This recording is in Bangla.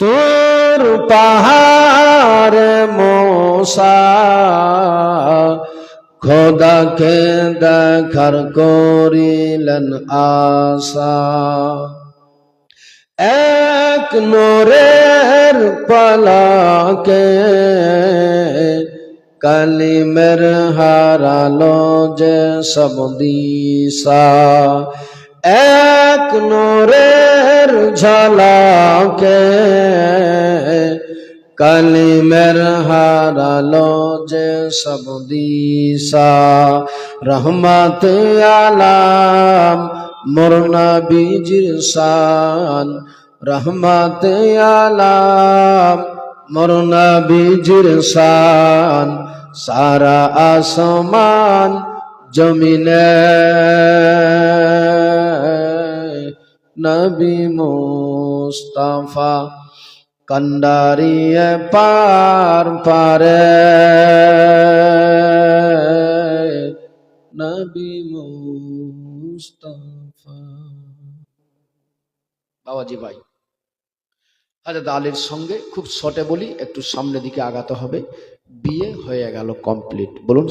তোর পাহাড় মোসা খোদাকে দেখার করিলেন আশা। এক নোরের পালাকে কালিমের হারালো যে সব দিশা। এক নোরের ঝলাকে কালিমের হারালো যে সব দিশা রহমত আলাম মোরনা বীজির শান রহমত আলাম মোরনা বীজির শান সারা আসমান জমিনে নবী মুস্তাফা কন্ডারিয়ে পার পারে। নবী মুস্তাফা। বাবাজি ভাই হাজার আলীর সঙ্গে খুব শর্টে বলি, একটু সামনের দিকে আগাতে হবে। বিয়ে হয়ে গেল কমপ্লিট বলুন